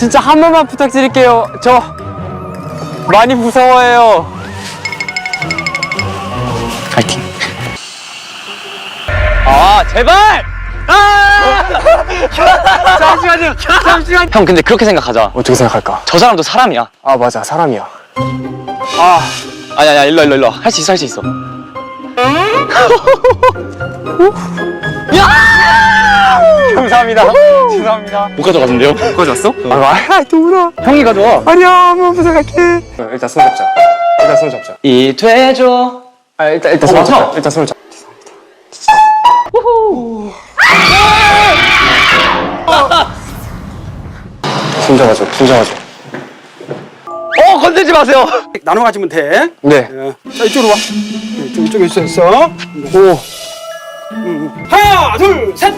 진짜 한 번만 부탁드릴게요. 저 많이 무서워해요. 파이팅. 아 제발! 아! 잠시만요. 잠시만. 형 근데 그렇게 생각하자 어떻게 생각할까? 저 사람도 사람이야 아 맞아 사람이야. 아 아니 아니 일로 일로 일로 할 수 있어 할 수 있어 감사합니다. 죄송합니다. 못 가져갔는데요? 가져왔어? 아, 아, 또 울어. 형이 가져와 아니야, 한번 부탁할게. 일단 손 잡자. 일단 손 잡자. 이 되죠 아, 일단 일단 어, 손 맞아. 잡자. 일단 손을 잡. 손 잡아줘, 손 잡아줘. 어 건들지 마세요 나눠 가지면 돼. 네. 어. 자, 이쪽으로 와. 이쪽, 이쪽에 있어, 있어. 오. 하나, 둘, 셋.